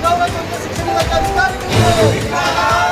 não vai fazer sentido na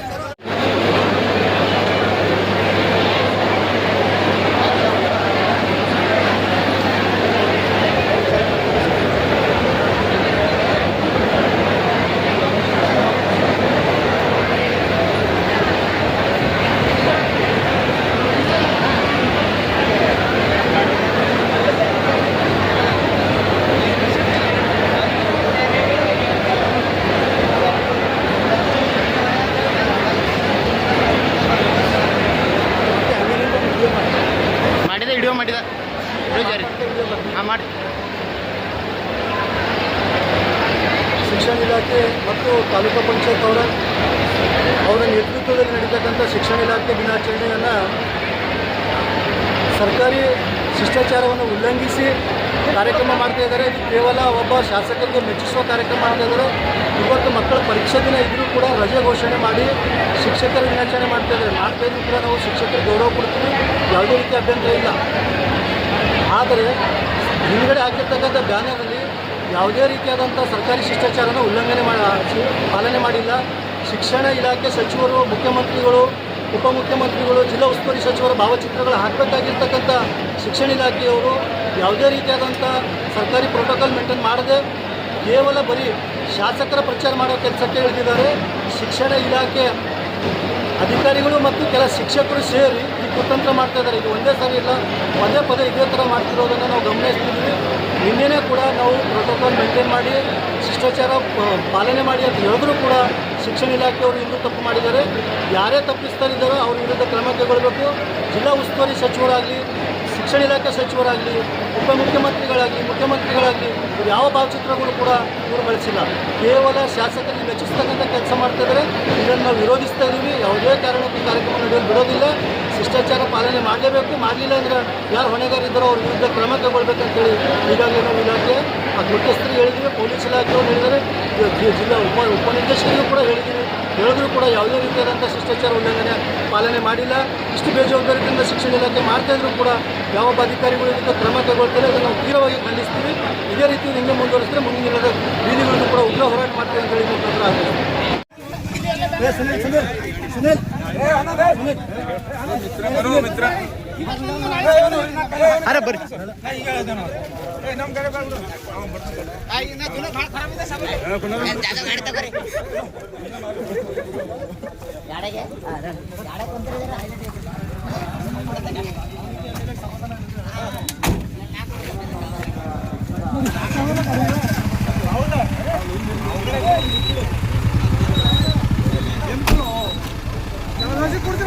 ಶಿಕ್ಷಣ ಇಲಾಖೆ ಮತ್ತು ತಾಲೂಕು ಪಂಚಾಯತ್ ಅವರ ಅವರ ನೇತೃತ್ವದಲ್ಲಿ ನಡೀತಕ್ಕಂಥ ಶಿಕ್ಷಣ ಇಲಾಖೆ ದಿನಾಚರಣೆಯನ್ನು ಸರ್ಕಾರಿ ಶಿಷ್ಟಾಚಾರವನ್ನು ಉಲ್ಲಂಘಿಸಿ ಕಾರ್ಯಕ್ರಮ ಮಾಡ್ತಾ ಇದ್ದಾರೆ. ಇದು ಕೇವಲ ಒಬ್ಬ ಶಾಸಕರಿಗೆ ಮೆಚ್ಚಿಸುವ ಕಾರ್ಯಕ್ರಮ ಮಾಡ್ತಾ ಇದ್ದಾರೆ. ಇವತ್ತು ಮಕ್ಕಳ ಪರೀಕ್ಷಾ ದಿನ ಇದ್ದರೂ ಕೂಡ ರಜೆ ಘೋಷಣೆ ಮಾಡಿ ಶಿಕ್ಷಕರ ದಿನಾಚರಣೆ ಮಾಡ್ತಾ ಇದ್ದಾರೆ. ಮಾಡ್ತಾ ಇದ್ರೂ ಕೂಡ ನಾವು ಶಿಕ್ಷಕರಿಗೆ ಗೌರವ ಕೊಡ್ತೀವಿ. ಯಾವುದೇ ರೀತಿ ಅಭ್ಯಂತರ ಇಲ್ಲ. ಆದರೆ ಹಿಂದ್ಗಡೆ ಹಾಕಿರ್ತಕ್ಕಂಥ ಬ್ಯಾನರಲ್ಲಿ ಯಾವುದೇ ರೀತಿಯಾದಂಥ ಸರ್ಕಾರಿ ಶಿಷ್ಟಾಚಾರನ ಉಲ್ಲಂಘನೆ ಮಾಡಿ ಪಾಲನೆ ಮಾಡಿಲ್ಲ. ಶಿಕ್ಷಣ ಇಲಾಖೆ ಸಚಿವರು, ಮುಖ್ಯಮಂತ್ರಿಗಳು, ಉಪಮುಖ್ಯಮಂತ್ರಿಗಳು, ಜಿಲ್ಲಾ ಉಸ್ತುವಾರಿ ಸಚಿವರ ಭಾವಚಿತ್ರಗಳು ಹಾಕಬೇಕಾಗಿರ್ತಕ್ಕಂಥ ಶಿಕ್ಷಣ ಇಲಾಖೆಯವರು ಯಾವುದೇ ರೀತಿಯಾದಂಥ ಸರ್ಕಾರಿ ಪ್ರೋಟೋಕಾಲ್ ಮೇಂಟೈನ್ ಮಾಡದೆ ಕೇವಲ ಬರೀ ಶಾಸಕರ ಪ್ರಚಾರ ಮಾಡೋ ಕೆಲಸಕ್ಕೆ ಇಳಿದಿದ್ದಾರೆ. ಶಿಕ್ಷಣ ಇಲಾಖೆ ಅಧಿಕಾರಿಗಳು ಮತ್ತು ಕೆಲ ಶಿಕ್ಷಕರು ಸೇರಿ ಕುತಂತ್ರ ಮಾಡ್ತಾ ಇದ್ದಾರೆ. ಇದು ಒಂದೇ ಸರಿ ಇಲ್ಲ. ಪದೇ ಪದೇ ಇದೇ ಥರ ಮಾಡ್ತಿರೋದನ್ನು ನಾವು ಗಮನಿಸ್ತಿದ್ದೀವಿ. ನಿನ್ನೆನೇ ಕೂಡ ನಾವು ಪ್ರೋಟೋಕಾಲ್ ಮೇಂಟೈನ್ ಮಾಡಿ, ಶಿಷ್ಟಾಚಾರ ಪಾಲನೆ ಮಾಡಿ ಅಂತ ಹೇಳಿದ್ರು ಕೂಡ ಶಿಕ್ಷಣ ಇಲಾಖೆಯವರು ಇನ್ನೂ ತಪ್ಪು ಮಾಡಿದ್ದಾರೆ. ಯಾರೇ ತಪ್ಪಿಸ್ತಾ ಇದ್ದಾರೋ ಅವ್ರ ವಿರುದ್ಧ ಕ್ರಮ ಕೈಗೊಳ್ಳಬೇಕು. ಜಿಲ್ಲಾ ಉಸ್ತುವಾರಿ ಸಚಿವರಾಗಲಿ, ಶಿಕ್ಷಣ ಇಲಾಖೆ ಸಚಿವರಾಗಲಿ, ಉಪಮುಖ್ಯಮಂತ್ರಿಗಳಾಗಲಿ, ಮುಖ್ಯಮಂತ್ರಿಗಳಾಗಲಿ, ಇವ್ರು ಯಾವ ಭಾವಚಿತ್ರಗಳು ಕೂಡ ಇವರು ಬಳಸಿಲ್ಲ. ಕೇವಲ ಶಾಸಕರಿಗೆ ಮೆಚ್ಚಿಸ್ತಕ್ಕಂಥ ಕೆಲಸ ಮಾಡ್ತಾ ಇದ್ದಾರೆ. ಇದನ್ನು ನಾವು ವಿರೋಧಿಸ್ತಾ ಇದ್ದೀವಿ ಯಾವುದೇ ಕಾರಣಕ್ಕೂ ಕಾರ್ಯಕ್ರಮ ನಡೆಯಲು ಬಿಡೋದಿಲ್ಲ. ಶಿಷ್ಟಾಚಾರ ಪಾಲನೆ ಮಾಡಲೇಬೇಕು, ಮಾಡಲಿಲ್ಲ ಅಂದ್ರೆ ಯಾರು ಹೊಣೆಗಾರಿದ್ದರೂ ಅವ್ರ ವಿರುದ್ಧ ಕ್ರಮ ತಗೊಳ್ಬೇಕಂತೇಳಿ ಈಗಾಗಲೇ ನಾವು ಇಲಾಖೆ, ಆ ಮುಖ್ಯಸ್ಥರಿಗೆ ಹೇಳಿದ್ದೀವಿ ಪೊಲೀಸ್ ಇಲಾಖೆಯವರು ಜಿ- ಜಿಲ್ಲಾ ಉಪ ಉಪನಿರ್ದೇಶಕರಿಗೂ ಕೂಡ ಹೇಳಿದ್ದೀವಿ ಹೇಳಿದ್ರು ಕೂಡ ಯಾವುದೇ ರೀತಿಯಾದಂಥ ಶಿಷ್ಟಾಚಾರ ಉಲ್ಲಂಘನೆ ಪಾಲನೆ ಮಾಡಿಲ್ಲ, ಇಷ್ಟು ಬೇಜವಾಬ್ದಾರಿಯಿಂದ ಶಿಕ್ಷಣ ಇಲಾಖೆ ಮಾಡ್ತಾ ಇದ್ರು ಕೂಡ ಯಾವೊಬ್ಬ ಅಧಿಕಾರಿಗಳು ಇದಕ್ಕೆ ಕ್ರಮ ತಗೊಳ್ತಾರೆ ಅದನ್ನು ನಾವು ತೀವ್ರವಾಗಿ ಖಂಡಿಸ್ತೀವಿ. ಇದೇ ರೀತಿ ಹಿಂದೆ ಮುಂದುವರಿಸಿದ್ರೆ ಮುಂದಿನ ಬೀದಿಗಳನ್ನು ಕೂಡ ಉಗ್ರ ಹೋರಾಟ ಮಾಡ್ತೀವಿ ಅಂತ ಹೇಳಿ சுனில் சுனில் சுனில் ಅರೆ ಬರ್ರಿ ಹೌದಾ हाजीपुर से